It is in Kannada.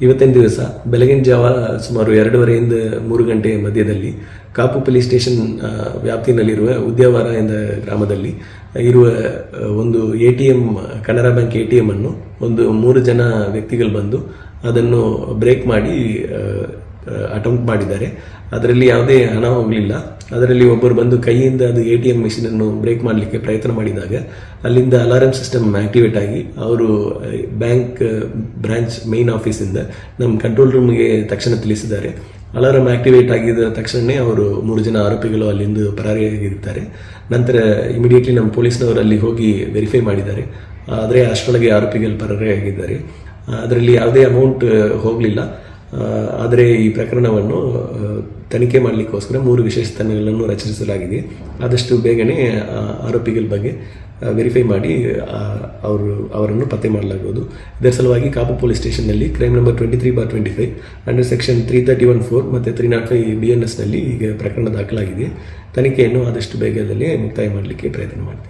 ಇವತ್ತಿನ ದಿವಸ ಬೆಳಗಿನ ಜಾವ ಸುಮಾರು ಎರಡೂವರೆಯಿಂದ ಮೂರು ಗಂಟೆ ಮಧ್ಯದಲ್ಲಿ ಕಾಪು ಪೊಲೀಸ್ ಸ್ಟೇಷನ್ ವ್ಯಾಪ್ತಿಯಲ್ಲಿರುವ ಉದ್ಯಾವರ ಎಂದ ಗ್ರಾಮದಲ್ಲಿ ಇರುವ ಒಂದು A T M, Canara bank A T M ಅನ್ನು ಒಂದು ಮೂರು ಜನ ವ್ಯಕ್ತಿಗಳು ಬಂದು ಅದನ್ನು ಬ್ರೇಕ್ ಮಾಡಿ ಅಟೆಂಪ್ಟ್ ಮಾಡಿದ್ದಾರೆ. ಅದರಲ್ಲಿ ಯಾವುದೇ ಹಣ ಹೋಗಲಿಲ್ಲ ಅದರಲ್ಲಿ ಒಬ್ಬರು ಬಂದು ಕೈಯಿಂದ ಅದು ಎ ಟಿ ಎಂ ಮಿಷಿನನ್ನು ಬ್ರೇಕ್ ಮಾಡಲಿಕ್ಕೆ ಪ್ರಯತ್ನ ಮಾಡಿದಾಗ, ಅಲ್ಲಿಂದ ಅಲಾರಂ ಸಿಸ್ಟಮ್ ಆಕ್ಟಿವೇಟ್ ಆಗಿ ಅವರು ಬ್ಯಾಂಕ್ ಬ್ರಾಂಚ್ ಮೇನ್ ಆಫೀಸಿಂದ ನಮ್ಮ ಕಂಟ್ರೋಲ್ ರೂಮ್ಗೆ ತಕ್ಷಣ ತಿಳಿಸಿದ್ದಾರೆ. ಅಲಾರಂ ಆಕ್ಟಿವೇಟ್ ಆಗಿದ ತಕ್ಷಣವೇ ಅವರು ಮೂರು ಜನ ಆರೋಪಿಗಳು ಅಲ್ಲಿಂದ ಪರಾರಿಯಾಗಿರ್ತಾರೆ ನಂತರ ಇಮಿಡಿಯೇಟ್ಲಿ ನಮ್ಮ ಪೊಲೀಸ್ನವರು ಅಲ್ಲಿ ಹೋಗಿ ವೆರಿಫೈ ಮಾಡಿದ್ದಾರೆ. ಆದರೆ ಅಷ್ಟರೊಳಗೆ ಆರೋಪಿಗಳು ಪರಾರಿಯಾಗಿದ್ದಾರೆ. ಅದರಲ್ಲಿ ಯಾವುದೇ ಅಮೌಂಟ್ ಹೋಗಲಿಲ್ಲ. ಆದರೆ ಈ ಪ್ರಕರಣವನ್ನು ತನಿಖೆ ಮಾಡಲಿಕ್ಕೋಸ್ಕರ ಮೂರು ವಿಶೇಷ ತಂಡಗಳನ್ನು ರಚಿಸಲಾಗಿದೆ. ಆದಷ್ಟು ಬೇಗನೆ ಆರೋಪಿಗಳ ಬಗ್ಗೆ ವೆರಿಫೈ ಮಾಡಿ ಅವರು, ಅವರನ್ನು ಪತ್ತೆ ಮಾಡಲಾಗುವುದು ಇದರ ಸಲುವಾಗಿ Kapu police ಸ್ಟೇಷನ್ನಲ್ಲಿ crime number twenty three bar twenty five under section three thirty one four ಮತ್ತು three not five B N ಎಸ್ನಲ್ಲಿ ಈಗ ಪ್ರಕರಣ ದಾಖಲಾಗಿದೆ. ತನಿಖೆಯನ್ನು ಆದಷ್ಟು ಬೇಗದಲ್ಲಿ ಮುಕ್ತಾಯ ಮಾಡಲಿಕ್ಕೆ ಪ್ರಯತ್ನ ಮಾಡ್ತೀವಿ